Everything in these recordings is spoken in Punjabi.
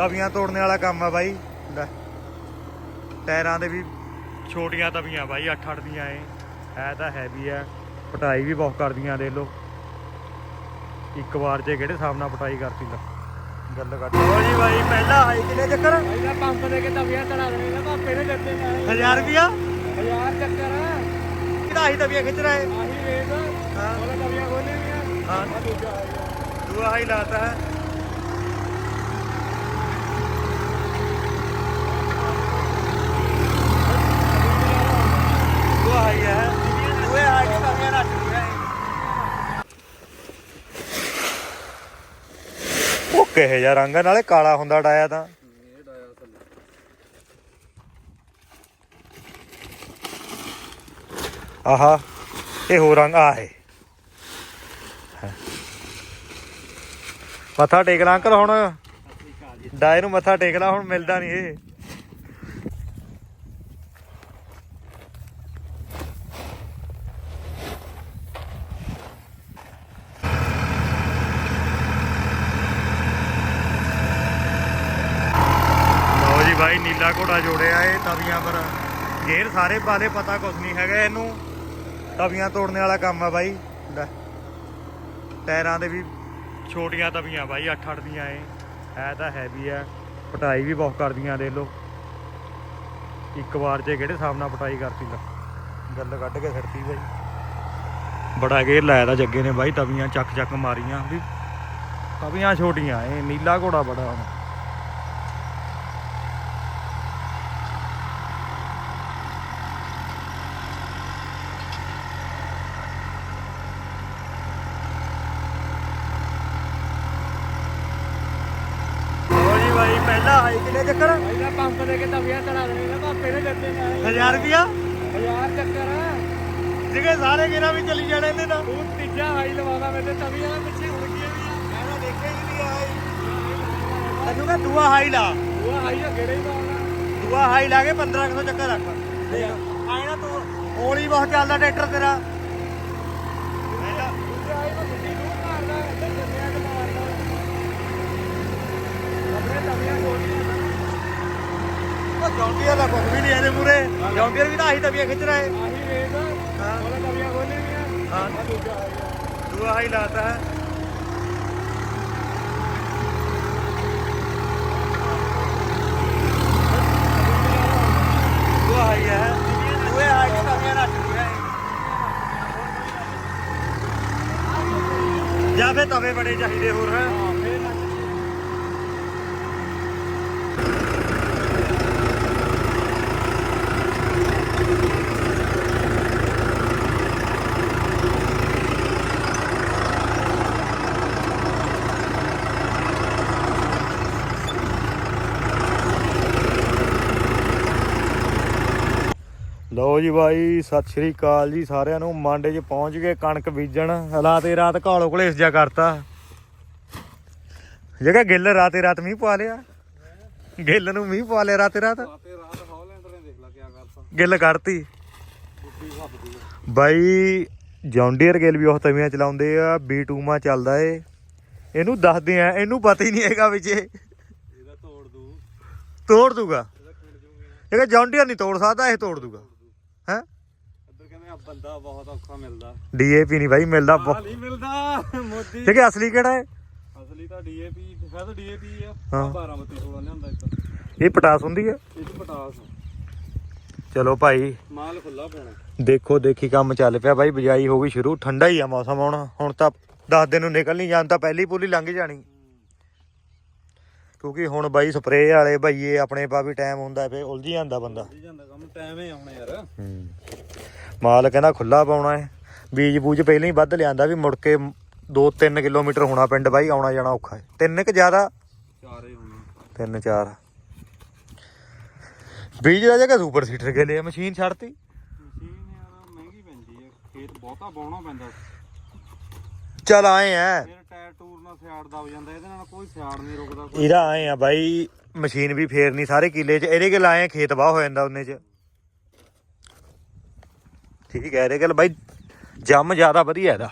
ਤਵੀਆਂ ਤੋੜਨੇ ਵਾਲਾ ਕੰਮ ਆ ਬਾਈ। ਲੈ। ਟਾਇਰਾਂ ਦੇ ਵੀ ਛੋਟੀਆਂ ਤਵੀਆਂ ਬਾਈ 8-8 ਦੀਆਂ ਏ ਹੈ ਤਾਂ ਹੈਵੀ ਆ। ਪਟਾਈ ਵੀ ਬਹੁਤ ਕਰਦੀਆਂ ਦੇਖ ਲਓ। ਇੱਕ ਵਾਰ 'ਚ ਕਿਹੜੇ ਹਿਸਾਬ ਨਾਲ ਪਟਾਈ ਕਰਤੀ ਲਾ। ਗੱਲ ਕਰ। ਲੋ ਜੀ ਬਾਈ ਪਹਿਲਾ ਹਾਈ ਕਿੰਨੇ ਚੱਕਰ? ਇਹਦਾ ਪੰਪ ਦੇ ਕੇ ਤਵੀਆਂ ਚੜਾ ਦੇਣੇ ਨਾ ਭਾਪੇ ਨੇ ਦਿੱਤੇ ਨਾਲੇ 1000 ਰੁਪਿਆ ਹਜ਼ਾਰ ਚੱਕਰ ਆ। ਕਿਹਦਾ ਹੀ ਤਵੀਆਂ ਖਿੱਚ ਰਿਹਾ ਹੈ ਆਹੀ ਰੇਟ ਹਾਂ। ਉਹਨੇ ਤਵੀਆਂ ਖੋਲੇ ਵੀ ਆ ਹਾਂ। ਦੂਜਾ ਹਾਈ ਲਾਤਾ ਹੈ ਦੂਆ ਹਾਈ ਹੈ ਦੂਏ ਹਾਈ ਦੀ ਤਵੀਆਂ ਰੱਖ ਲਿਆ ਉਹ ਕਿਹੇ ਜਿਹਾ ਰੰਗ ਆ, ਨਾਲੇ ਕਾਲਾ ਹੁੰਦਾ ਡਾਇਆ ਤਾਂ। ਇਹ ਡਾਇਆ ਥੱਲੇ ਆਹਾ ਇਹ ਹੋਰ ਰੰਗ ਆ ਹੈ ਮੱਥਾ ਟੇਕ ਲਾ ਅੰਕਲ ਹੁਣ। ਡਾਏ ਨੂੰ ਮੱਥਾ ਟੇਕ ਲਾ ਹੁਣ ਮਿਲਦਾ ਨਹੀਂ ਇਹ। ਬਾਈ ਨੀਲਾ ਘੋੜਾ ਜੋੜਿਆ ਇਹ ਤਵੀਆਂ ਪਰ। ਗੇਰ ਸਾਰੇ ਪਾਲੇ, ਪਤਾ ਕੁਛ ਨਹੀਂ ਹੈਗਾ ਇਹਨੂੰ। ਤਵੀਆਂ ਤੋੜਨੇ ਵਾਲਾ ਕੰਮ ਆ ਬਾਈ। ਟਾਇਰਾਂ ਦੇ ਵੀ ਛੋਟੀਆਂ ਤਵੀਆਂ ਬਾਈ 8-8 ਦੀਆਂ ਏ ਹੈ ਤਾਂ ਹੈਵੀ ਆ। ਪਟਾਈ ਵੀ ਬਹੁਤ ਕਰਦੀਆਂ, ਦੇਖ ਲਓ। ਇੱਕ ਵਾਰ 'ਚ ਕਿਹੜੇ ਹਿਸਾਬ ਨਾਲ ਪਟਾਈ ਕਰਤੀ, ਲਾ। ਗੱਲ ਕੱਢ ਕੇ ਛੱਡਤੀ ਬਾਈ। ਬੜਾ ਗੇਰ ਲਾਇਆ ਦਾ ਜੱਗੇ ਨੇ ਬਾਈ, ਤਵੀਆਂ ਚੱਕ ਚੱਕ ਮਾਰੀਆਂ ਵੀ। ਤਵੀਆਂ ਛੋਟੀਆਂ ਏ ਨੀਲਾ ਘੋੜਾ ਬੜਾ। ਹੁਣ ਲਓ ਜੀ ਬਾਈ ਪਹਿਲਾ ਹਾਈ ਕਿੰਨੇ ਚੱਕਰ? ਇਹਦਾ ਪੰਪ ਦੇ ਕੇ ਤਵੀਆਂ ਚੜਾ ਦੇਣੇ ਨਾ ਭਾਪੇ ਨੇ ਦਿੱਤੇ ਨਾਲੇ 1000 ਰੁਪਿਆ ਹਜ਼ਾਰ ਚੱਕਰ। ਆ ਜਿਹੜੇ ਸਾਰੇ ਗੇਰਾਂ ਵੀ ਚੱਲੀ ਜਾਣੇ ਇਹਦੇ ਤਾਂ ਤੂੰ ਤੀਜਾ ਹਾਈ ਲਵਾਉਂਦਾ ਮੇਰੇ ਤਵੀਆਂ ਦੇ ਪਿੱਛੇ ਉੜ ਗਈਆਂ ਵੀ। ਆ ਮੈਂ ਤਾਂ ਦੇਖਿਆ ਹੀ ਨਹੀਂ ਹਾਈ। ਤੈਨੂੰ ਕਹ ਦੂਆ ਹਾਈ ਲਾ। ਉਹ ਹਾਈ ਆ ਗੇੜੇ ਹੀ ਲਾਉਣਾ ਦੂਆ ਹਾਈ ਲਾ ਕੇ 1500 ਚੱਕਰ ਰੱਖ। ਆਏ ਨਾ ਤੂੰ ਹੌਲੀ ਬਹੁਤ ਚੱਲਦਾ ਟਰੈਕਟਰ ਤੇਰਾ ਪਹਿਲਾਂ ਦੂਜਾ ਹਾਈ ਮੈਂ ਗੱਡੀ ਨੂੰ ਮਾਰਦਾ ਇੱਧਰ ਜੰਮਿਆ ਕਿ ਮਾਰਦਾ ਆਪਣੇ ਤਵੀਆਂ ਖੋਲੀਆਂ ਉਹ ਜੌਂਡੀਅਰ ਦਾ ਕੁਝ ਵੀ ਨਹੀਂ ਇਹਦੇ ਮੂਰੇ ਜੌਂਡੀਅਰ ਵੀ ਤਾਂ ਆਹੀ ਤਵੀਆਂ ਖਿੱਚ ਰਿਹਾ। ਹੈ ਆਹੀ ਰੇਟ ਹਾਂ। ਉਹਨੇ ਤਵੀਆਂ ਖੋਲੇ ਵੀ ਆ ਹਾਂ। ਆ ਦੂਜਾ ਆ ਗਿਆ ਦੂਆ ਹਾਈ ਲਾਤਾ ਹੈ। ਦੂਆ ਹਾਈ ਹੈ। ਦੂਏ ਹਾਈ ਦੀ ਤਵੀਆਂ ਰੱਖ ਲਿਆ। ਹੈ ਜਾਂ ਫੇ ਤਵੇ ਬੜੇ ਚਾਹੀਦੇ ਹੋਰ ਹੈ ਹਾਂ ਫੇਰ ਲੱਗ ਲਓ ਜੀ ਬਾਈ ਸਤਿ ਸ਼੍ਰੀ ਅਕਾਲ ਜੀ ਸਾਰਿਆਂ ਨੂੰ। ਮਾਂਡੇ 'ਚ ਪਹੁੰਚ ਗਏ ਕਣਕ ਬੀਜਣ। ਰਾਤੇ ਰਾਤ ਘਾਲੋ ਘਲੇਸ ਜਾ ਕਰਤਾ। ਜਗਾ ਗਿੱਲ ਰਾਤੇ ਰਾਤ ਮੀਂਹ ਪਾ ਲਿਆ। ਗਿੱਲ ਨੂੰ ਮੀਂਹ ਪਾ ਲਿਆ ਰਾਤੇ ਰਾਤ। ਕਰਤਾ। ਗਿੱਲ ਆ ਬਾਈ ਜੌਂਡੀਅਰ ਗਿੱਲ ਵੀ ਉਹ ਤਵੀਆਂ ਚਲਾਉਂਦੇ ਆ ਬੀ2 ਚੱਲਦਾ ਏ। ਇਹਨੂੰ ਦੱਸਦੇ ਆ ਇਹਨੂੰ ਪਤਾ ਹੀ ਨਹੀਂ ਹੈਗਾ ਵਿੱਚ ਇਹ ਇਹਦਾ ਤੋੜ ਦੂ। ਤੋੜ ਦੂਗਾ। ਇਹ ਜੌਂਡੀਅਰ ਨਹੀਂ ਤੋੜ ਸਕਦਾ ਇਹ ਤੋੜ ਦੂਗਾ। ਬੰਦਾ ਬਹੁਤ ਔਖਾ ਮਿਲਦਾ। ਡੀਏਪੀ ਨਹੀਂ ਬਾਈ ਮਿਲਦਾ ਆ ਨਹੀਂ ਮਿਲਦਾ ਮੋਦੀ। ਠੀਕ ਹੈ ਅਸਲੀ ਕਿਹੜਾ ਹੈ? ਅਸਲੀ ਤਾਂ ਡੀਏਪੀ ਹੈ ਤਾਂ ਡੀਏਪੀ ਆ। ਹਾਂ। 12 32 16 ਲਿਆਂਦਾ ਇੱਕ। ਇਹ ਪਟਾਸ ਹੁੰਦੀ ਹੈ? ਇਹ ਚ ਪਟਾਸ ਚਲੋ ਭਾਈ। ਮਾਲ ਖੁੱਲਾ ਪੈਣਾ। ਦੇਖੋ ਦੇਖੀ ਕੰਮ ਚੱਲ ਪਿਆ ਬਾਈ ਬਿਜਾਈ ਹੋ ਗਈ ਸ਼ੁਰੂ ਠੰਡਾ ਹੀ ਆ ਮੌਸਮ ਹੁਣ। ਹੁਣ ਤਾਂ 10 ਦਿਨ ਨੂੰ ਨਿਕਲ ਨਹੀਂ ਜਾਣ ਤਾਂ ਪਹਿਲੀ ਪੂਲੀ ਲੰਘ ਜਾਣੀ। ਕਿਉਂਕਿ ਹੁਣ ਬਾਈ ਸਪਰੇਅ ਵਾਲੇ ਭਈਏ ਆਪਣੇ ਪਾ ਵੀ ਟਾਈਮ ਹੁੰਦਾ ਫੇ ਉਲਝ ਜਾਂਦਾ ਬੰਦਾ। ਜੀ ਜਾਂਦਾ ਕੰਮ ਟਾਈਮ ਹੀ ਆਉਣਾ ਯਾਰ। ਮਾਲ ਕਹਿੰਦਾ ਖੁੱਲਾ ਪਾਉਣਾ ਹੈ। ਬੀਜ ਬੂਜ ਪਹਿਲਾਂ ਹੀ ਵੱਧ ਲਿਆਂਦਾ ਵੀ ਮੁੜ ਕੇ 2-3 ਕਿਲੋਮੀਟਰ ਹੋਣਾ ਪਿੰਡ ਬਾਈ ਆਉਣਾ ਜਾਣਾ ਔਖਾ ਹੈ। ਤਿੰਨ ਕਿ ਜ਼ਿਆਦਾ? ਚਾਰੇ ਹੋਣਾ। ਤਿੰਨ ਚਾਰ। ਬੀਜ ਦਾ ਜਗ੍ਹਾ ਸੁਪਰ ਸੀਟਰ ਕੇ ਲਿਆ ਮਸ਼ੀਨ ਛੱਡਤੀ? ਮਸ਼ੀਨ ਯਾਰ ਮਹਿੰਗੀ ਪੈਂਦੀ ਆ ਖੇਤ ਬਹੁਤਾ ਬਾਉਣਾ ਪੈਂਦਾ। ਚੱਲ ਆਏ ਟੂਰ ਇਹਦਾ ਆਏ ਆ ਬਾਈ ਮਸ਼ੀਨ ਵੀ ਫੇਰਨੀ ਸਾਰੇ ਕਿਲੇ 'ਚ ਇਹਦੇ ਕੋਲ ਆਏ ਖੇਤ ਬਾਹ ਹੋ ਜਾਂਦਾ ਉਹਨੇ 'ਚ। ਠੀਕ ਹੈ ਇਹਦੇ ਕੋਲ ਬਾਈ ਜੰਮ ਜ਼ਿਆਦਾ ਵਧੀਆ ਇਹਦਾ।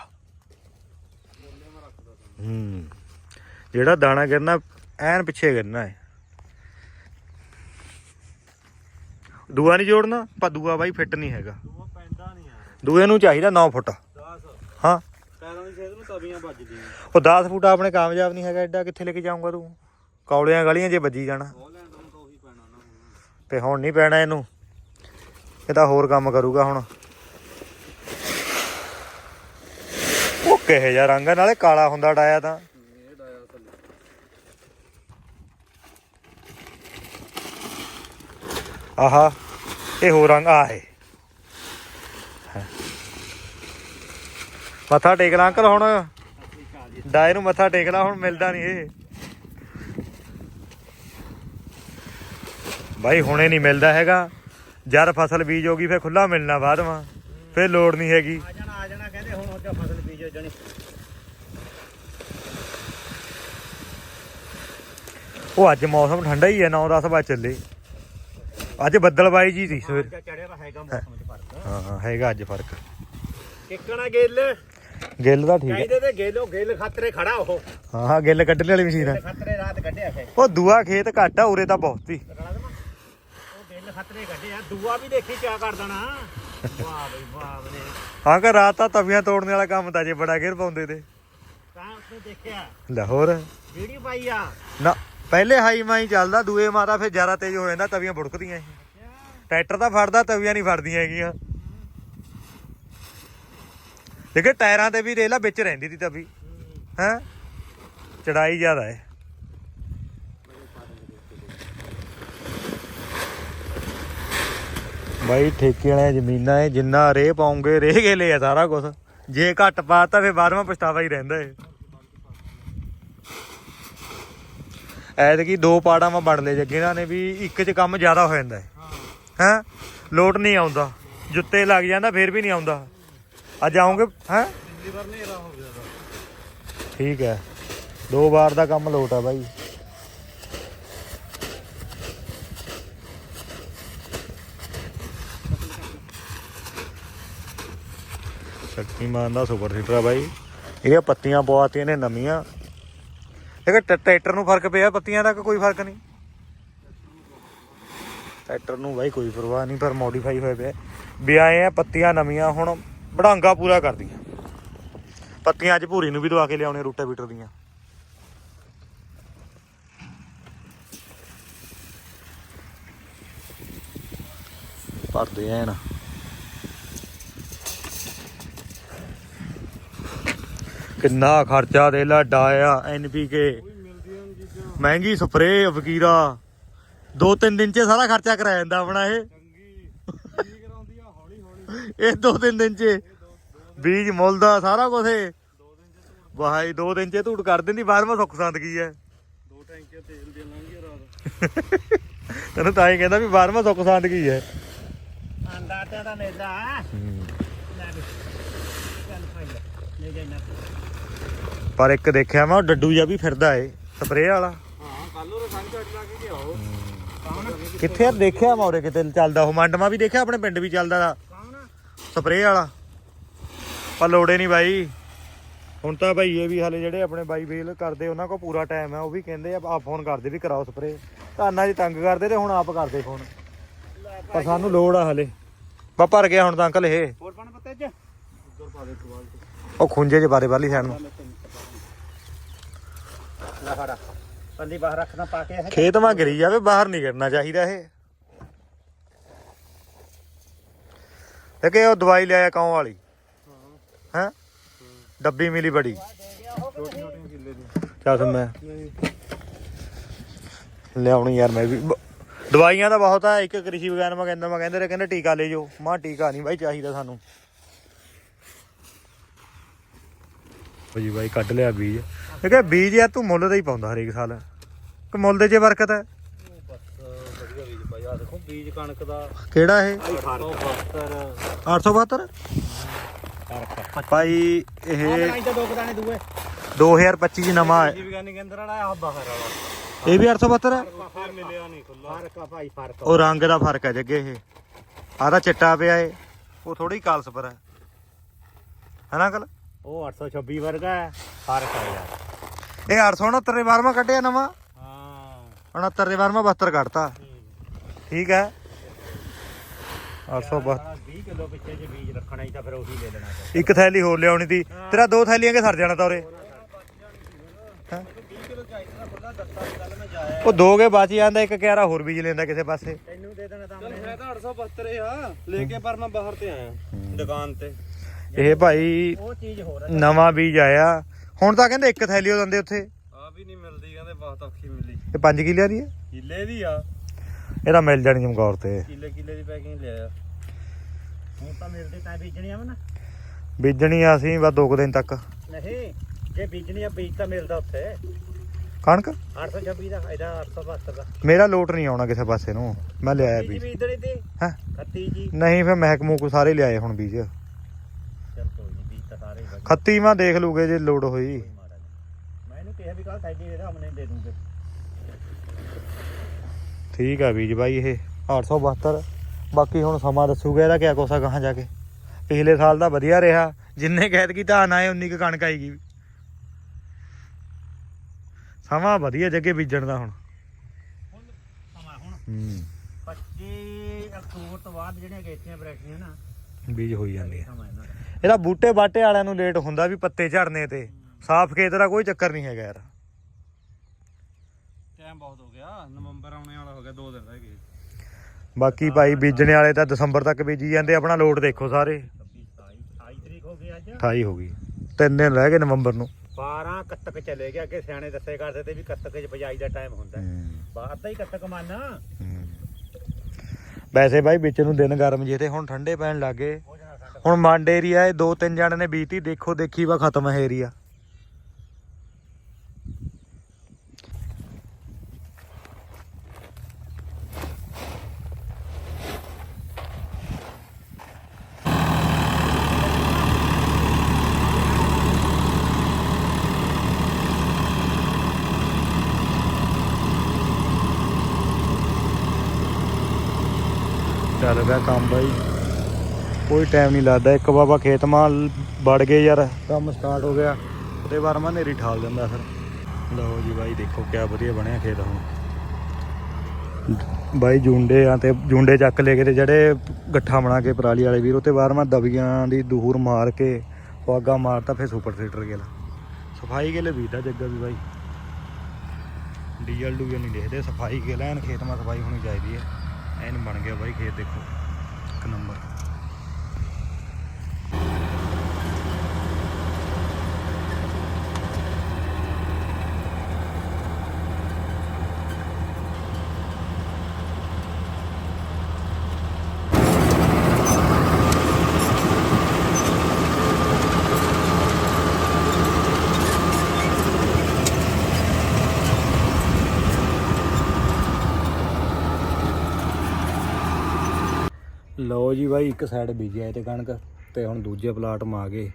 ਹੂੰ ਜਿਹੜਾ ਦਾਣਾ ਕਰਨਾ ਐਨ ਪਿੱਛੇ ਕਰਨਾ ਹੈ। ਦੂਆ ਨਹੀਂ ਜੋੜਨਾ ਪਰ ਦੂਆ ਬਾਈ ਫਿੱਟ ਨਹੀਂ ਹੈਗਾ। ਦੂਆ ਪੈਂਦਾ ਨਹੀਂ ਯਾਰ ਦੂਏ ਨੂੰ ਚਾਹੀਦਾ 9 ਫੁੱਟ। ਹਾਂ। ਸਿਹਤ ਨੂੰ ਤਵੀਆਂ ਵੱਜਦੀਆਂ। ਉਹ 10 ਫੁੱਟ ਆਪਣੇ ਕਾਮਯਾਬ ਨਹੀਂ ਹੈਗਾ ਐਡਾ ਕਿੱਥੇ ਲੈ ਕੇ ਜਾਊਂਗਾ ਤੂੰ? ਕੌਲਿਆਂ ਗਲੀਆਂ 'ਚ ਵੱਜੀ ਜਾਣਾ। ਉਹ ਲੈਣ ਨੂੰ ਤਾਂ ਉਹੀ ਪੈਣਾ ਨਾ ਹੁਣ। ਤੇ ਹੁਣ ਨਹੀਂ ਪੈਣਾ ਇਹਨੂੰ। ਇਹ ਤਾਂ ਹੋਰ ਕੰਮ ਕਰੂਗਾ ਹੁਣ। ਉਹ ਕਿਹੇ ਜਿਹਾ ਰੰਗ ਆ, ਨਾਲੇ ਕਾਲਾ ਹੁੰਦਾ ਡਾਇਆ ਤਾਂ। ਇਹ ਡਾਇਆ ਥੱਲੇ। ਆਹਾ ਇਹ ਹੋਰ ਰੰਗ ਆ ਮੱਥਾ ਟੇਕ ਲਾ ਅੰਕਲ ਹੁਣ? ਡਾਏ ਨੂੰ ਮੱਥਾ ਟੇਕ ਲਾ ਹੁਣ ਮਿਲਦਾ ਨਹੀਂ ਇਹ। ਭਾਈ ਹੁਣੇ ਨਹੀਂ ਮਿਲਦਾ ਹੈਗਾ। ਜਦ ਫਸਲ ਬੀਜ ਹੋਗੀ ਫਿਰ ਖੁੱਲਾ ਮਿਲਣਾ ਬਾਅਦ ਮਾ। ਫਿਰ ਲੋੜ ਨਹੀਂ ਹੈਗੀ। ਆ ਜਾਣਾ ਆ ਜਾਣਾ ਕਹਿੰਦੇ ਹੁਣ ਉਹ ਫਸਲ ਬੀਜੋ ਜਣੀ। ਉਹ ਅੱਜ ਮੌਸਮ ਠੰਡਾ ਹੀ ਹੈ 9-10 ਵਜੇ ਚੱਲੇ। ਅੱਜ ਬੱਦਲਬਾਈ ਜੀ ਸੀ ਸਵੇਰ। ਚੜਿਆ ਹੈਗਾ ਮੌਸਮ ਚ ਫ਼ਰਕ। ਹਾਂ ਹਾਂ ਹੈਗਾ ਅੱਜ ਫ਼ਰਕ। ਕਿੱਕਣਾ ਗਿੱਲ? ਗਿੱਲ ਦਾ ਠੀਕ ਹੈ। ਕਹਿੰਦੇ ਤੇ ਗਿੱਲ ਗਿੱਲ ਖਤਰੇ ਖੜਾ ਉਹ। ਹਾਂ ਹਾਂ ਗਿੱਲ ਕੱਢਣ ਵਾਲੀ ਮਸ਼ੀਨ ਹੈ ਖਤਰੇ ਰਾਤ ਕੱਢਿਆ ਫੇ ਉਹ ਦੂਆ ਖੇਤ ਘੱਟ ਆ ਉਰੇ ਤਾਂ ਬਹੁਤ ਉਹ ਗਿੱਲ ਖਤਰੇ ਕੱਢਿਆ ਦੂਆ ਵੀ ਦੇਖੀ ਕਿਆ ਕਰ ਦੇਣਾ। ਵਾਹ ਬਈ ਵਾਹ ਬਨੇ ਹਾਂ ਕਿ ਰਾਤ ਤਾਂ ਤਵੀਆਂ ਤੋੜਨ ਵਾਲਾ ਕੰਮ ਤਾਂ ਜੇ ਬੜਾ ਘੇਰ ਪਾਉਂਦੇ ਤੇ। ਤਾਂ ਉਸਨੇ ਦੇਖਿਆ। ਲਾਹੌਰ। ਵੀਡੀਓ ਪਾਈ ਆ। ਨਾ ਪਹਿਲੇ ਹਾਈ ਮਾਈ ਚੱਲਦਾ ਦੂਏ ਮਾਰਾ ਫਿਰ ਜ਼ਿਆਦਾ ਤੇਜ਼ ਹੋ ਜਾਂਦਾ ਤਵੀਆਂ ਬੁੜਕਦੀਆਂ ਇਹ। ਟਰੈਕਟਰ ਤਾਂ ਫੜਦਾ ਤਵੀਆਂ ਨਹੀਂ ਫੜਦੀਆਂ ਹੈਗੀਆਂ। ਦੇਖੇ ਟਾਇਰਾਂ ਤੇ ਵੀ ਰੇਲਾ ਵਿੱਚ ਰਹਿੰਦੀ ਸੀ ਤਵੀ ਹੈ? ਚੜਾਈ ਜ਼ਿਆਦਾ ਹੈ ਬਾਈ ਠੇਕੇ ਵਾਲੀਆਂ ਜ਼ਮੀਨਾਂ ਹੈ ਜਿੰਨਾ ਰੇ ਪਾਉਂਗੇ ਰੇ ਗੇਲੇ ਆ ਸਾਰਾ ਕੁਝ ਜੇ ਘੱਟ ਪਾਤਾ ਬਾਅਦ ਵਿੱਚ ਪਛਤਾਵਾ ਹੀ ਰਹਿੰਦਾ ਹੈ ਐਤਕੀ ਦੋ ਪਾੜਾਂ ਮੈਂ ਵੰਡ ਲਏ ਜੱਗੇ ਇਹਨਾਂ ਨੇ ਵੀ ਇੱਕ 'ਚ ਕੰਮ ਜ਼ਿਆਦਾ ਹੋ ਜਾਂਦਾ ਹਾਂ। ਹੈਂ? ਲੋਟ ਨਹੀਂ ਆਉਂਦਾ। ਜੁੱਤੇ ਲੱਗ ਜਾਂਦਾ ਫੇਰ ਵੀ ਨਹੀਂ ਆਉਂਦਾ। ਅੱਜ ਆਉਂਗੇ ਹੈਂ? ਪਿਛਲੀ ਵਾਰ ਨੇਰਾ ਹੋ ਗਿਆ ਦਾ ਠੀਕ ਹੈ। ਦੋ ਵਾਰ ਦਾ ਕੰਮ ਲੋਟ ਆ ਬਾਈ। ਸ਼ਕਤੀਮਾਨ ਦਾ ਸੁਪਰ ਸੀਟਰ ਆ ਬਾਈ। ਇਹਦੀਆਂ ਪੱਤੀਆਂ ਪਵਾਤੀਆਂ ਨੇ ਨਵੀਆਂ। ਇਹ ਟਰੈਕਟਰ ਨੂੰ ਫ਼ਰਕ ਪਿਆ ਪੱਤੀਆਂ ਦਾ ਕੋਈ ਫ਼ਰਕ ਨਹੀਂ? ਟਰੈਕਟਰ ਨੂੰ ਬਾਈ ਕੋਈ ਪਰਵਾਹ ਨਹੀਂ ਪਰ ਮੋਡੀਫਾਈ ਹੋਏ ਪਿਆ। ਵੀ ਆਏ ਆ ਪੱਤੀਆਂ ਨਵੀਆਂ ਹੁਣ। ਵੜਾਂਗਾ ਪੂਰਾ ਕਰਦੀਆਂ। ਪੱਤੀਆਂ ਅੱਜ ਭੂਰੀ ਨੂੰ ਵੀ ਦਵਾ ਕੇ ਲਿਆਉਣੇ ਰੂਟਾ ਬੀਟਰ ਦੀਆਂ। ਭਰਦੇ ਐਨ। ਕਿੰਨਾ ਖਰਚਾ ਦੇ ਲਾ ਡਾਇਆ ਐਨਪੀਕੇ ਕੋਈ ਮਿਲਦੀਆਂ ਮਹਿੰਗੀ ਸਪਰੇ ਵਕੀਰਾ। ਦੋ ਤਿੰਨ ਦਿਨ ਚ ਸਾਰਾ ਖਰਚਾ ਕਰਾਇਆ ਜਾਂਦਾ ਆਪਣਾ ਇਹ ਚੰਗੀ ਕੀ ਕਰਾਉਂਦੀ ਆ ਹੌਲੀ ਹੌਲੀ ਇਹ ਦੋ ਤਿੰਨ ਦਿਨ ਚ ਬੀਜ ਮੁੱਲ ਦਾ ਸਾਰਾ ਕੁਝ ਦੋ ਵਾਹੀ ਦੋ ਦਿਨ ਚ ਧੂੜ ਕਰ ਦਿੰਦੀ ਬਾਅਦ ਮੈਂ ਸੁੱਖ ਸੰਦ ਕੀ ਹੈ? ਦੋ ਟੈਂਕੀਆਂ ਤੇਲ ਦੇ ਲੰਘੀ ਰਾਤ ਤੈਨੂੰ ਤਾਂ ਹੀ ਕਹਿੰਦਾ ਵੀ ਬਾਹਰ ਮੈਂ ਸੁੱਖ ਸੰਦ ਕੀ ਹੈ। ਆਂਦਾ ਤੇ ਦਾ ਮੇਲਾ ਪਰ ਇੱਕ ਦੇਖਿਆ ਮੈਂ ਉਹ ਡੱਡੂ ਜਿਹਾ ਵੀ ਫਿਰਦਾ ਏ ਸਪਰੇਅ ਵਾਲਾ। ਹਾਂ ਕੱਲ ਉਹ ਰਸਾਂ ਝੱਟ ਲਾ ਕੇ ਗਿਆ ਉਹ ਕੌਣ ਕਿੱਥੇ ਆ? ਦੇਖਿਆ ਮੈਂ ਉਰੇ ਕਿਤੇ ਚੱਲਦਾ ਉਹ ਮੰਡਮਾ ਵੀ ਦੇਖਿਆ ਆਪਣੇ ਪਿੰਡ ਵੀ ਚੱਲਦਾ ਕੌਣ ਸਪਰੇਅ ਵਾਲਾ। ਪਰ ਲੋੜੇ ਨਹੀਂ ਬਾਈ। ਹੁਣ ਤਾਂ ਭਾਈ ਇਹ ਵੀ ਹਾਲੇ ਜਿਹੜੇ ਆਪਣੇ ਬਾਈ ਵੇਲ ਕਰਦੇ ਉਹਨਾਂ ਕੋਲ ਪੂਰਾ ਟਾਈਮ ਹੈ ਉਹ ਵੀ ਕਹਿੰਦੇ ਆ ਆ ਫੋਨ ਕਰਦੇ ਵੀ ਕਰਾਓ ਸਪਰੇਅ। ਧਾਨਾਂ 'ਚ ਤੰਗ ਕਰਦੇ ਤੇ ਹੁਣ ਆਪ ਕਰਦੇ ਫੋਨ ਪਰ ਸਾਨੂੰ ਲੋੜ ਆ ਹਲੇ। ਬਾ ਭਰ ਗਿਆ ਹੁਣ ਤਾਂ ਅੰਕਲ ਇਹ। ਹੋਰ ਪਾਣ ਪੱਤੇ ਚ ਉੱਧਰ ਪਾ ਦੇ ਟਵਾਲ ਤੇ ਉਹ ਖੁੰਝੇ 'ਚ ਬਾਰੇ ਬਾਲੀ ਸਾਈਡ ਨੂੰ। ਲੈ ਫੜਾ ਪੰਦੀ ਬਾਹਰ ਰੱਖਣਾ ਪਾ ਕੇ ਇਹ। ਖੇਤ ਮਾ ਗਿਰੀ ਜਾਵੇ ਬਾਹਰ ਨਹੀਂ ਗਿਰਨਾ ਚਾਹੀਦਾ ਇਹ। ਇਹ ਕਿ ਉਹ ਦਵਾਈ ਲਿਆਇਆ ਕੌਂ ਵਾਲੀ? ਹੈ? ਡੱਬੀ ਮਿਲੀ ਬੜੀ। ਚੱਲ ਮੈਂ ਲਿਆਉਣੀ ਯਾਰ ਮੈਂ ਵੀ। ਦਵਾਈਆਂ ਤਾਂ ਬਹੁਤ ਆ, ਇੱਕ ਕ੍ਰਿਸ਼ੀ ਵਿਗਿਆਨ ਮੈਂ ਕਹਿੰਦਾ, ਮੈਂ ਕਹਿੰਦੇ ਰਹੇ ਕਹਿੰਦੇ ਟੀਕਾ ਲੈ ਜਾਓ। ਮਾਂ ਟੀਕਾ ਨਹੀਂ ਬਾਈ, ਚਾਹੀਦਾ ਸਾਨੂੰ। ਉਹ ਬਾਈ, ਕੱਢ ਲਿਆ ਬੀਜ। ਇਹ ਬੀਜ ਯਾਰ ਤੂੰ ਮੁੱਲ ਦਾ ਹੀ ਪਾਉਂਦਾ ਹਰੇਕ ਸਾਲ। ਕਿ ਮੁੱਲ ਦੇ 'ਚ ਬਰਕਤ ਹੈ ਉਹ ਬਸ ਵਧੀਆ ਬੀਜ ਪਾਈ ਆ ਦੇਖੋ ਬੀਜ ਕਣਕ ਦਾ। ਕਿਹੜਾ ਇਹ? 872 872 ਫ਼ਰਕ ਭਾਈ ਇਹ ਆ ਬਣਾਈ ਤਾਂ ਦੋ ਕੁ ਦਾਣੇ ਦੂਏ। 2025 ਚ ਨਵਾਂ ਹੈ। ਜੀ ਵਿਗਿਆਨੀ ਕੇਂਦਰ ਵਾਲਾ ਆ ਬਾਹਰ ਵਾਲਾ। ਇਹ ਵੀ 872 ਹੈ? ਫੇਰ ਮਿਲਿਆ ਨਹੀਂ ਖੁੱਲਾ ਫ਼ਰਕ ਆ ਭਾਈ ਫ਼ਰਕ ਉਹ ਰੰਗ ਦਾ ਫ਼ਰਕ ਹੈ ਜੱਗੇ ਇਹ। ਆਹ ਤਾਂ ਚਿੱਟਾ ਪਿਆ ਏ ਉਹ ਥੋੜੀ ਕਾਲਸ ਪਰ ਹੈ। ਹਨਾ ਕਲ ਉਹ 826 ਵਰਗਾ ਹੈ। ਫ਼ਰਕ ਆ ਯਾਰ। ਇਹ 869 ਦੇ 12ਵਾਂ ਕੱਢਿਆ ਨਵਾਂ। ਹਾਂ। 69 ਦੇ 12ਵਾਂ 72 ਕੱਢਤਾ। ਠੀਕ ਹੈ? 872 20 ਕਿਲੋ ਪਿੱਛੇ ਜੇ ਬੀਜ ਰੱਖਣਾ ਹੀ ਤਾਂ ਫਿਰ ਉਹੀ ਲੈ ਲੈਣਾ। ਚਾਹੀਦਾ ਇੱਕ ਥੈਲੀ ਹੋਰ ਲਿਆਉਣੀ ਤੀ ਤੇਰਾ ਦੋ ਥੈਲੀਆਂ ਕੇ ਸਰ ਜਾਣਾ ਤਾ ਉਰੇ। ਹੈਂ? 20 ਕਿਲੋ ਚਾਹੀਦਾ ਖੁੱਲਾ ਦੱਸਾਂ ਗੱਲ ਮੈਂ ਜਾਇਆ ਉਹ ਦੋ ਕੇ ਬਚ ਜਾਂਦਾ ਇੱਕ ਕਿਆਰਾ ਹੋਰ ਬੀਜ ਲੈਂਦਾ ਕਿਸੇ ਪਾਸੇ। ਤੈਨੂੰ ਦੇ ਦੇਣਾ ਤਾਂ ਹੈ ਤਾਂ 872 ਆ। ਲੈ ਕੇ ਪਰ ਮੈਂ ਬਾਹਰ ਤੇ ਆਇਆ ਦੁਕਾਨ ਤੇ। ਇਹ ਭਾਈ ਉਹ ਚੀਜ਼ ਹੋਰ ਹੈ ਨਵਾਂ ਬੀਜ ਆਇਆ। ਹੁਣ ਤਾਂ ਕਹਿੰਦੇ ਇੱਕ ਥੈਲੀ ਉਹ ਦਿੰਦੇ ਉੱਥੇ। ਆ ਵੀ ਨਹੀਂ ਮਿਲਦੀ ਕਹਿੰਦੇ ਬਹੁਤ ਔਖੀ ਮਿਲੀ। ਇਹ 5 ਕਿੱਲਿਆਂ ਦੀ ਹੈ? ਕਿੱਲੇ ਦੀ ਆ। ਇਹਦਾ ਮਿਲ ਜਾਣੀ ਚਮਕੌਰ ਤੇ। ਕਿੱਲੇ ਕਿੱਲੇ ਦੀ ਪੈਕਿੰਗ ਲਿਆਇਆ ਹੁਣ ਤਾਂ ਮਿਲਦੇ ਤਾਂ ਬੀਜਣੀ ਆ ਨਾ। ਬੀਜਣੀ ਆ ਅਸੀਂ ਬਸ ਦੋ ਕੁ ਦਿਨ ਤੱਕ। ਨਹੀਂ ਜੇ ਬੀਜਣੀ ਆ ਬੀਜ ਤਾਂ ਮਿਲਦਾ ਉੱਥੇ। ਕਣਕ? 826 ਦਾ ਇਹਦਾ 872 ਦਾ। ਮੇਰਾ ਲੋਟ ਨਹੀਂ ਆਉਣਾ ਕਿਸੇ ਪਾਸੇ ਨੂੰ। ਮੈਂ ਲਿਆਇਆ ਬੀਜ ਬੀਜ। ਬੀਜਣੀ ਤੇ? ਹੈਂ? ਖੱਤੀ ਜੀ। ਨਹੀਂ ਫਿਰ ਮਹਿਕਮੂ ਕੋ ਸਾਰੇ ਲਿਆਏ ਹੁਣ ਬੀਜ। ਚਲ ਕੋਈ ਨਹੀਂ ਬੀਜ ਤਾਂ ਸਾਰੇ ਹੀ ਵਧੀਆ, ਖੱਤੀ ਮੈਂ ਦੇਖ ਲੂਗੇ ਜੇ ਲੋਡ ਹੋਈ। ਮੈਂ ਇਹਨੂੰ ਕਿਹਾ ਵੀ ਕੱਲ ਥੈਲੀ ਇਹਦਾ ਹਮਨੇ ਦੇ ਦੂੰਗੇ। ਠੀਕ ਆ ਬੀਜ ਬਾਈ ਇਹ 872 ਬਾਕੀ ਹੁਣ ਸਮਾਂ ਦੱਸੂਗਾ ਇਹਦਾ ਕਿਆ ਕੋਸਾ ਕਹਾਂ ਜਾ ਕੇ। ਪਿਛਲੇ ਸਾਲ ਦਾ ਵਧੀਆ ਰਿਹਾ ਜਿੰਨੇ ਕਹਿਤ ਕੀ ਧਾਨ ਆਏ ਉਨੀ ਕੁ ਕਣਕ ਆਏਗੀ ਸਮਾਂ ਵਧੀਆ ਜੱਗੇ ਬੀਜਣ ਦਾ ਹੁਣ। ਸਮਾਂ ਹੁਣ ਹੂੰ। 25 ਅਕਤੂਬਰ ਤੋਂ ਬਾਅਦ ਜਿਹੜੀਆਂ ਨਾ ਬੀਜ ਹੋਈ ਜਾਂਦੀ ਹੈ ਸਮਾਂ ਇਹਨਾਂ ਦਾ। ਇਹਦਾ ਬੂਟੇ ਬਾਟੇ ਵਾਲਿਆਂ ਨੂੰ ਲੇਟ ਹੁੰਦਾ ਵੀ ਪੱਤੇ ਝੜਨੇ ਤੇ। ਸਾਫ਼ ਖੇਤ ਦਾ ਕੋਈ ਚੱਕਰ ਨਹੀਂ ਹੈਗਾ ਯਾਰ। ਟਾਈਮ ਬਹੁਤ ਹੋ ਗਿਆ ਨਵੰਬਰ ਆਉਣੇ ਵਾਲਾ ਹੋ ਗਿਆ ਦੋ ਦਿਨ ਰਹਿ ਗਏ। ਬਾਕੀ ਭਾਈ ਬੀਜਣੇ ਵਾਲੇ ਤਾਂ ਦਸੰਬਰ ਤੱਕ ਬੀਜੀ ਜਾਂਦੇ ਆਪਣਾ ਲੋਟ ਦੇਖੋ ਸਾਰੇ। 26 27 28 ਤਰੀਕ ਹੋ ਗਈ ਅੱਜ। 28 ਹੋ ਗਈ। ਤਿੰਨ ਦਿਨ ਰਹਿ ਗਏ ਨਵੰਬਰ ਨੂੰ। 12 ਕੱਤਕ ਚਲੇ ਗਿਆ ਅੱਗੇ ਸਿਆਣੇ ਦੱਸੇ ਕਰਦੇ ਤੇ ਵੀ ਕੱਤਕ ਚ ਬਜਾਈ ਦਾ ਟਾਈਮ ਹੁੰਦਾ। ਬਾਹਰ ਤਾਂ ਹੀ ਕੱਤਕ ਮੰਨ। ਵੈਸੇ ਬਾਈ ਵਿੱਚ ਨੂੰ ਦਿਨ ਗਰਮ ਜੇ ਤੇ ਹੁਣ ਠੰਡੇ ਪੈਣ ਲੱਗੇ ਹੁਣ ਮੰਡ ਏਰੀਆ ਇਹ ਦੋ ਤਿੰਨ ਜਣੇ ਨੇ ਬੀਤੀ ਦੇਖੋ ਦੇਖੀ ਵਾ ਖਤਮ ਹੈ ਏਰੀਆ ਚੱਲ ਕੰਮ ਬਾਈ। ਕੋਈ ਟਾਈਮ ਨਹੀਂ ਲੱਗਦਾ। ਇੱਕ ਬਾਬਾ ਖੇਤ ਮਾਲ ਵੜ ਗਏ ਯਾਰ, ਕੰਮ ਸਟਾਰਟ ਹੋ ਗਿਆ। ਉਹਦੇ ਬਾਅਦ ਨੇਰੀ ਠਾਲ ਦਿੰਦਾ ਫਿਰ। ਲਓ ਜੀ ਬਾਈ, ਦੇਖੋ ਕਿਆ ਵਧੀਆ ਬਣਿਆ ਖੇਤ ਹੁਣ। ਬਾਈ ਜੁੰਡੇ ਆ ਤੇ ਜੁੰਡੇ ਚੱਕ ਲੈ ਕੇ ਤੇ ਜਿਹੜੇ ਗੱਠਾ ਬਣਾ ਕੇ ਪਰਾਲੀ ਵਾਲੇ ਵੀਰ ਉੱਤੇ ਬਾਹਰ ਮੈਂ ਦਬੀਆਂ ਦੀ ਦੂਰ ਮਾਰ ਕੇ ਸੁਆਗਾ ਮਾਰਤਾ, ਫਿਰ ਸੁਪਰ ਸੀਟਰ ਗਿਆ। ਸਫ਼ਾਈ ਕੇ ਲਈ ਵੀਦਾ ਜੱਗਾ ਵੀ ਬਾਈ। ਡੀਜ਼ਲ ਡੂਜ਼ਲ ਨਹੀਂ ਦੇਖਦੇ, ਸਫ਼ਾਈ ਕੇ ਲੈਣ ਖੇਤ ਮਾ ਸਫ਼ਾਈ ਹੋਣੀ ਚਾਹੀਦੀ ਹੈ। ਐਨ ਬਣ ਗਿਆ ਬਾਈ ਖੇਤ ਦੇਖੋ। ਇੱਕ ਨੰਬਰ। ਲਓ ਜੀ ਬਾਈ ਇੱਕ ਸਾਈਡ ਬੀਜਿਆ ਇਹ ਤੇ ਕਣਕ ਤੇ ਹੁਣ ਦੂਜੇ ਪਲਾਟ ਮਾ ਗਏ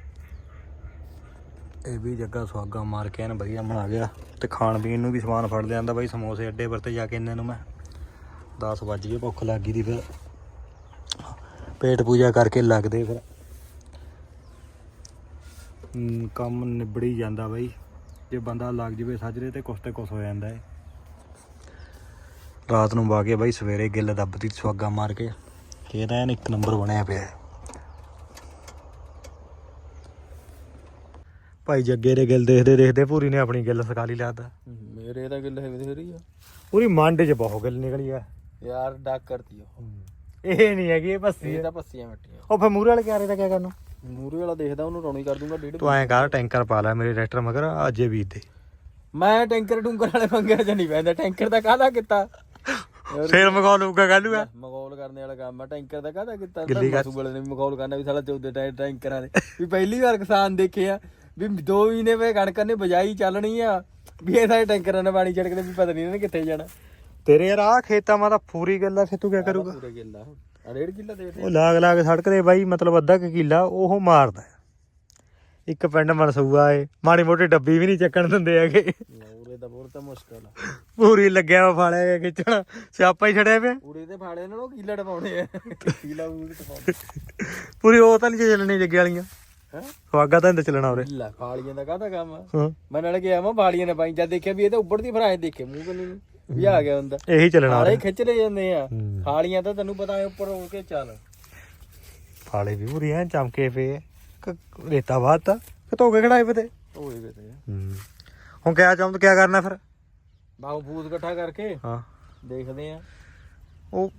ਇਹ ਵੀ ਜੱਗਾ ਸੁਆਗਾ ਮਾਰ ਕੇ ਐਨ ਵਧੀਆ ਬਣਾ ਗਿਆ ਤੇ ਖਾਣ ਪੀਣ ਨੂੰ ਵੀ ਸਮਾਨ ਫੜ ਲਿਆਂਦਾ ਬਾਈ ਸਮੋਸੇ ਅੱਡੇ ਪਰ ਤੇ ਜਾ ਕੇ ਇਹਨਾਂ ਨੂੰ ਮੈਂ। 10 ਵੱਜ ਗਏ ਭੁੱਖ ਲੱਗ ਗਈ ਦੀ ਫਿਰ। ਪੇਟ ਪੂਜਾ ਕਰਕੇ ਲੱਗਦੇ ਫਿਰ। ਹਮ, ਕੰਮ ਨਿਬੜੀ ਜਾਂਦਾ ਬਾਈ। ਜੇ ਬੰਦਾ ਲੱਗ ਜਵੇ ਸਾਜਰੇ ਤੇ ਕੁਛ ਤੇ ਕੁਛ ਹੋ ਜਾਂਦਾ ਏ। ਰਾਤ ਨੂੰ ਵਾ ਕੇ ਬਾਈ ਸਵੇਰੇ ਗਿੱਲ ਦੱਬਦੀ ਸੁਆਗਾ ਮਾਰ ਕੇ। ਇਹ ਤਾਂ ਐਨ ਇੱਕ ਨੰਬਰ ਬਣਿਆ ਪਿਆ ਹੈ। ਭਾਈ ਜੱਗੇ ਦੇ ਗਿੱਲ ਦੇਖਦੇ ਦੇਖਦੇ ਪੂਰੀ ਨੇ ਆਪਣੀ ਗਿੱਲ ਸਕਾ ਲਈ ਲੱਗਦਾ ਮੇਰੇ ਤਾਂ ਗਿੱਲੇ ਬਥੇਰੀ ਆ। ਪੂਰੀ ਮੰਡ 'ਚ ਬਹੁਤ ਗਿੱਲ ਨਿਕਲੀ ਆ। ਯਾਰ ਡਾਕ ਕਰਤੀ ਉਹ। ਇਹ ਨਹੀਂ ਹੈਗੀ ਇਹ ਭੱਸੀ ਇਹ ਤਾਂ ਪੱਸੀਆਂ ਮਿੱਟੀਆਂ। ਉਹ ਫੇ ਮੂਰੇ ਵਾਲੇ ਕਿਆਰੇ ਦਾ ਕੀ ਕਰਨਾ? ਮੂਰੇ ਵਾਲਾ ਦੇਖਦਾ ਉਹਨੂੰ ਰੌਣੀ ਕਰ ਦੂੰਗਾ ਡੇਢ ਤੂੰ ਐਂ ਕਰ ਟੈਂਕਰ ਪਾ ਲੈ ਮੇਰੇ ਟਰੈਕਟਰ ਮਗਰ ਅੱਜੇ ਬੀਜ ਦੇ ਮੈਂ ਟੈਂਕਰ ਟੂੰਕਰ ਵਾਲੇ ਪੰਗੇ ਚ ਨਹੀਂ ਪੈਂਦਾ ਟੈਂਕਰ ਦਾ ਕਾਹਦਾ ਕੀਤਾ? ਫੇਰ ਮਗਾਉ ਲੂਗਾ? ਕੱਲੂਗਾ ਮਗੌਲ ਕਰਨੇ ਵਾਲਾ ਕੰਮ ਆ ਟੈਂਕਰ ਦਾ ਕਾਹਦਾ ਕੀਤਾ? ਗਿੱਲੀ ਕਰ- ਸੂਬਲੇ ਨੇ ਮਗੌਲ ਕਰਨਾ ਵੀ ਸਾਲਾ ਚੌਦੇ ਟਾਇਰ ਟੈਂਕਰਾਂ ਦੇ। ਵੀ ਪਹਿਲੀ ਵਾਰ ਕਿਸਾਨ ਦੇਖੇ ਆ ਵੀ ਦੋ ਮਹੀਨੇ ਵੇ ਕਣਕ ਨੇ ਬਜਾਈ ਚੱਲਣੀ ਆ ਵੀ ਇਹ ਸਾਰੇ ਟੈਂਕਰਾਂ ਨੇ ਪਾਣੀ ਛਿੜਕਦੇ ਵੀ ਪਤਾ ਨਹੀਂ ਇਹਨੇ ਕਿੱਥੇ ਜਾਣਾ। ਤੇਰੇ ਯਾਰ ਆ ਖੇਤਾਂ ਮਾ ਤਾਂ ਪੂਰੀ ਗੱਲ ਆ ਫੇ ਤੂੰ ਕੀ ਕਰੂਗਾ? ਪੂਰਾ ਕਿੱਲਾ ਆ। ਡੇਢ ਕਿੱਲਾ ਦੇ ਦੇ ਉਹ ਲਾਗ ਲਾਗ ਸੜਕ ਦੇ ਬਾਈ ਮਤਲਬ ਅੱਧਾ ਕੁ ਕਿੱਲਾ ਉਹ ਮਾਰਦਾ। ਹੈ। ਇੱਕ ਪਿੰਡ ਮਨਸੂਆ ਏ ਮਾੜੀ ਮੋਟੀ ਡੱਬੀ ਵੀ ਨਹੀਂ ਚੱਕਣ ਦਿੰਦੇ ਹੈਗੇ। ਦਾ ਬਹੁਤ ਮੁਸ਼ਕਲ ਆ। ਪੂਰੀ ਲੱਗਿਆ ਵਾ ਫਾਲਿਆ ਗਿਆ ਖਿੱਚਣਾ। ਸਿਆਪਾ ਹੀ ਛੜਿਆ ਪਿਆ। ਉਰੇ ਤੇ ਫਾੜੇ ਨਾਲੋਂ ਕੀਲਾ ਟਪਾਉਣੇ ਆ? ਕੀਲਾ ਉਹ ਟਪਾਉਣੇ। ਪੂਰੀ ਉਹ ਤਾਂ ਨਹੀਂ ਚੱਲਣੀ ਜੱਗੇ ਵਾਲੀਆਂ। ਹੈ? ਸਵਾਗਾ ਤਾਂ ਨਹੀਂ ਚੱਲਣਾ ਉਰੇ। ਲੈ ਫਾਲੀਆਂ ਦਾ ਕਾਹਦਾ ਕੰਮ ਆ? ਹਾਂ। ਮੈਂ ਨਾਲ ਗਿਆ ਮੈਂ ਫਾਲੀਆਂ ਨੇ ਪਾਈ ਜਦ ਦੇਖਿਆ ਵੀ ਇਹ ਤਾਂ ਉੱਪਰ ਦੀ ਫਰਾਏ ਦੇਖੇ ਮੂੰਹ ਕੰਨੀ ਨੂੰ ਵੀ ਆ ਗਿਆ ਹੁੰਦਾ ਇਹੀ ਚੱਲਣਾ ਫਾਲੇ ਉਰੇ। ਖਿੱਚ ਲੈ ਜਾਂਦੇ ਆ। ਹੂੰ। ਫਾਲੀਆਂ ਤਾਂ ਤੈਨੂੰ ਪਤਾ ਹੈ ਉੱਪਰ ਹੋ ਕੇ ਚੱਲ। ਕਾਲੇ ਵੀ ਪੂਰੀ ਐ ਚਮਕੇ ਪਏ ਰੇਤਾ ਬਾਤ ਕਿ ਧੋ ਕੇ ਖੜਾਏ ਪਤੇ ਹੋਏ ਵੇ ਤੇ ਹੁਣ ਕਿਆ ਚਾਹੁੰਦ ਕਿਆ ਕਰਨਾ ਫਿਰ? ਬਾਹੂ ਫੂਸ ਇਕੱਠਾ ਕਰਕੇ ਹਾਂ। ਦੇਖਦੇ ਆ। ਉਹ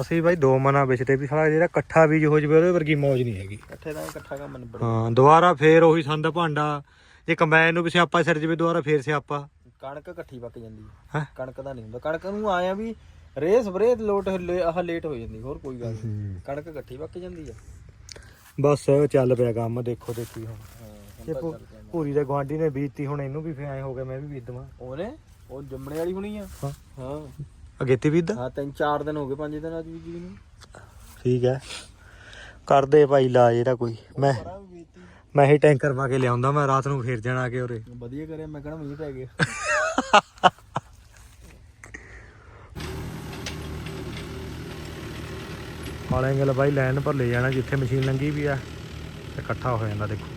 ਅਸੀਂ ਬਾਈ ਦੋ ਮਨਾ ਵਿਚਦੇ ਵੀ ਸਾਲਾ ਜਿਹੜਾ ਇਕੱਠਾ ਬੀਜ ਹੋ ਜਵੇ ਉਹਦੇ ਵਰਗੀ ਮੌਜ ਨਹੀਂ ਹੈਗੀ। ਇਕੱਠੇ ਦਾ ਇਕੱਠਾ ਕੰਮ ਨਿਬੜ ਹਾਂ ਦੁਬਾਰਾ ਫੇਰ ਉਹੀ ਸੰਦ ਭਾਂਡਾ। ਜੇ ਕੰਬਾਈਨ ਨੂੰ ਵੀ ਸਿਆਪਾ ਸਿਰ ਜਵੇ ਦੁਬਾਰਾ ਫੇਰ ਸਿਆਪਾ। ਕਣਕ ਇਕੱਠੀ ਪੱਕ ਜਾਂਦੀ ਹੈਂ? ਕਣਕ ਦਾ ਨਹੀਂ ਹੁੰਦਾ। ਕਣਕ ਨੂੰ ਆਇਆ ਵੀ ਰੇ ਸਪਰੇ ਲੋਟ ਆਹ ਲੇਟ ਹੋ ਜਾਂਦੀ ਹੋਰ ਕੋਈ ਗੱਲ ਨਹੀਂ। ਕਣਕ ਇਕੱਠੀ ਪੱਕ ਜਾਂਦੀ ਆ। ਬਸ ਚੱਲ ਪਿਆ ਕੰਮ ਦੇਖੋ ਦੇਖੀ ਹੁਣ। ਹਾਂ ਜੇ ਭੂ- ਭੂਰੀ ਦੇ ਗਵਾਂਢੀ ਨੇ ਬੀਜਤੀ ਹੁਣ ਇਹਨੂੰ ਵੀ ਫੇ ਐ ਹੋ ਗਿਆ ਮੈਂ ਵੀ ਬੀਜ ਦਵਾਂ ਉਹਨੇ? ਉਹ ਜੰਮਣੇ ਵਾਲੀ ਹੋਣੀ ਆ? ਹਾਂ। ਹਾਂ। ਅਗੇਤੀ ਬੀਜਦਾ ਹਾਂ ਤਿੰਨ ਚਾਰ ਦਿਨ ਹੋ ਗਏ ਪੰਜ ਦਿਨ ਅੱਜ ਬੀਜੀ ਨੂੰ। ਠੀਕ ਹੈ। ਕਰਦੇ ਭਾਈ ਲਾ ਇਹਦਾ ਕੋਈ। ਮੈਂ ਵੀ ਮੈਂ ਹੀ ਟੈਂਕਰ ਪਾ ਕੇ ਲਿਆਉਂਦਾ ਮੈਂ ਰਾਤ ਨੂੰ ਫੇਰ ਜਾਣਾ ਕਿ ਉਰੇ। ਵਧੀਆ ਕਰਿਆ ਮੈਂ ਕਹਣਾ ਮੀਂਹ ਪੈ ਗਿਆ। ਕਾਲੇ ਗੱਲ ਬਾਈ ਲਾਈਨ ਪਰ ਲੈ ਜਾਣਾ ਜਿੱਥੇ ਮਸ਼ੀਨ ਲੰਗੀ ਵੀ ਆ ਤੇ ਇਕੱਠਾ ਹੋ ਜਾਂਦਾ ਦੇਖੋ।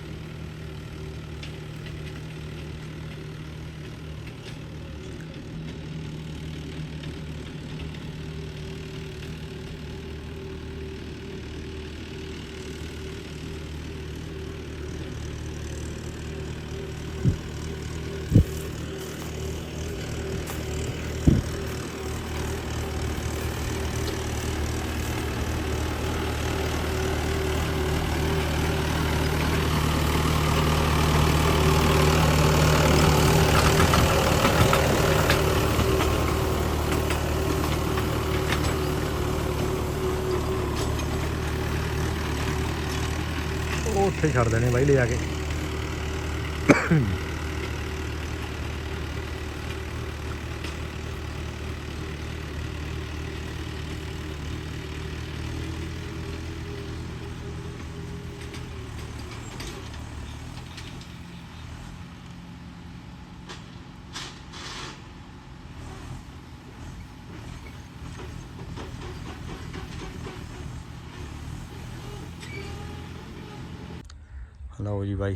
ਉਹ ਛੱਡ ਦੇਣੇ ਬਾਈ ਲੈ ਜਾ ਕੇ। ਲਓ ਜੀ ਬਾਈ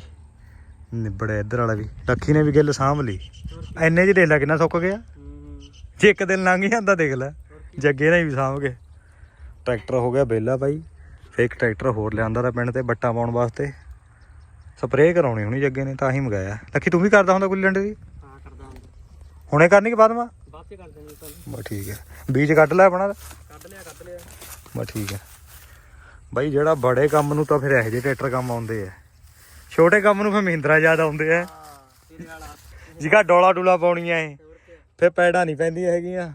ਨਿਬੜਿਆ ਇੱਧਰ ਵਾਲਾ ਵੀ। ਲੱਖੀ ਨੇ ਵੀ ਗਿੱਲ ਸਾਂਭ ਲਈ। ਐਨੇ ਚ ਦੇਖ ਲੈ ਕਿੰਨਾ ਸੁੱਕ ਗਿਆ। ਜੇ ਇੱਕ ਦਿਨ ਲੰਘ ਜਾਂਦਾ ਦੇਖ ਲੈ ਜੱਗੇ ਨੇ ਵੀ ਸਾਂਭ ਕੇ ਟਰੈਕਟਰ ਹੋ ਗਿਆ ਬੇਲਾ ਬਾਈ। ਫੇਰ ਇੱਕ ਟਰੈਕਟਰ ਹੋਰ ਲਿਆਂਦਾ ਤਾਂ ਪਿੰਡ ਤੇ ਬੱਟਾ ਪਾਉਣ ਵਾਸਤੇ। ਸਪਰੇਅ ਕਰਾਉਣੀ ਹੋਣੀ ਜੱਗੇ ਨੇ ਤਾਂ ਹੀ ਮੰਗਾਇਆ। ਲੱਖੀ ਤੂੰ ਵੀ ਕਰਦਾ ਹੁੰਦਾ ਗੁੱਲੀ ਡੰਡੇ? ਦੀ ਹਾਂ ਕਰਦਾ ਹੁੰਦਾ। ਹੁਣੇ ਕਰਨੀ ਕਿ ਬਾਅਦ ਮਾ? ਬਾਅਦ ਚ ਕਰ ਦੇਣੀ ਕੱਲ ਬਸ ਠੀਕ ਹੈ। ਬੀਜ ਕੱਢ ਲੈ ਆਪਣਾ? ਕੱਢ ਲਿਆ ਕੱਢ ਲਿਆ। ਬਸ ਠੀਕ ਹੈ। ਬਾਈ ਜਿਹੜਾ ਬੜੇ ਕੰਮ ਨੂੰ ਤਾਂ ਫਿਰ ਇਹੋ ਜਿਹੇ ਟਰੈਕਟਰ ਕੰਮ ਆਉਂਦੇ ਆ। ਛੋਟੇ ਕੰਮ ਨੂੰ ਫਿਰ ਮਹਿੰਦਰਾ ਯਾਦ ਆਉਂਦੇ ਆ। ਹਾਂ ਤੇਰੇ ਵਾਲਾ ਜਿਗਾ ਡੋਲਾ ਡੂਲਾ ਪਾਉਣੀਆਂ ਏ ਹੋਰ ਕੀ ਨਹੀਂ ਪੈਂਦੀਆਂ ਹੈਗੀਆਂ।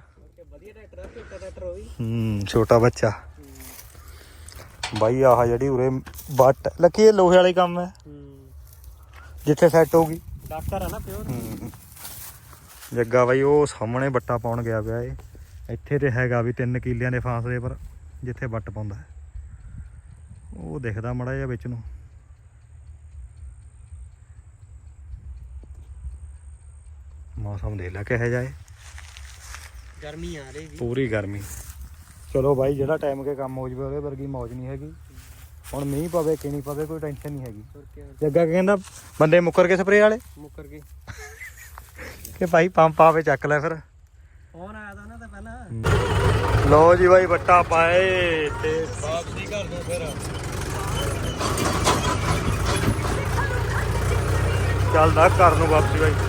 ਵਧੀਆ ਟਰੈਕਟਰ ਆ ਛੋਟਾ ਟਰੈਕਟਰ ਹੋਈ ਹੂੰ, ਛੋਟਾ ਬੱਚਾ। ਬਾਈ, ਆਹ ਜਿਹੜੀ ਉਰੇ ਬੱਟ ਲੱਕੀ, ਇਹ ਲੋਹੇ ਵਾਲੇ ਕੰਮ ਹੈ। ਹੂੰ ਜਿੱਥੇ ਸੈੱਟ ਹੋਊਗੀ। ਡਾਕਟਰ ਆ ਨਾ ਪਿਓਰ ਹੂੰ। ਜੱਗਾ ਬਾਈ, ਉਹ ਸਾਹਮਣੇ ਬੱਟਾ ਪਾਉਣ ਗਿਆ ਪਿਆ ਏ ਇੱਥੇ ਤੇ ਹੈਗਾ ਵੀ 3 ਕਿੱਲਿਆਂ ਦੇ ਫਾਸਲੇ ਪਰ, ਜਿੱਥੇ ਬੱਟ ਪਾਉਂਦਾ ਹੈ। ਉਹ ਦਿਖਦਾ ਮੜਾ ਜਿਹਾ ਵਿੱਚ ਨੂੰ। ਮੌਸਮ ਦੇਖ ਲੈ ਕਿਹੋ ਜਿਹਾ ਗਰਮੀ ਆ ਰਹੀ ਵੀ ਪੂਰੀ ਗਰਮੀ। ਚਲੋ ਬਾਈ ਜਿਹੜਾ ਟਾਈਮ ਕੇ ਕੰਮ ਹੋ ਜਵੇ ਉਹਦੇ ਵਰਗੀ ਮੌਜ ਨਹੀਂ ਹੈਗੀ। ਹੁਣ ਮੀਂਹ ਪਵੇ ਕਿ ਨਹੀਂ ਪਵੇ ਕੋਈ ਟੈਨਸ਼ਨ ਨਹੀਂ ਹੈਗੀ। ਹੋਰ ਕੀ ਜੱਗਾ ਕਹਿੰਦਾ ਬੰਦੇ ਮੁੱਕਰ ਕੇ ਸਪਰੇ ਵਾਲੇ? ਮੁੱਕਰ ਗਏ। ਕਿ ਭਾਈ ਪੰਪ ਆਵੇ ਚੱਕ ਲੈ ਫਿਰ। ਫੋਨ ਆਇਆ ਤਾਂ ਪਹਿਲਾਂ। ਲੋ ਜੀ ਬਾਈ ਬੱਟਾ ਪਾਏ ਤੇ ਵਾਪਸੀ ਕਰ ਦੋ ਫਿਰ। ਚੱਲਦਾ ਘਰ ਨੂੰ ਵਾਪਸੀ ਬਾਈ।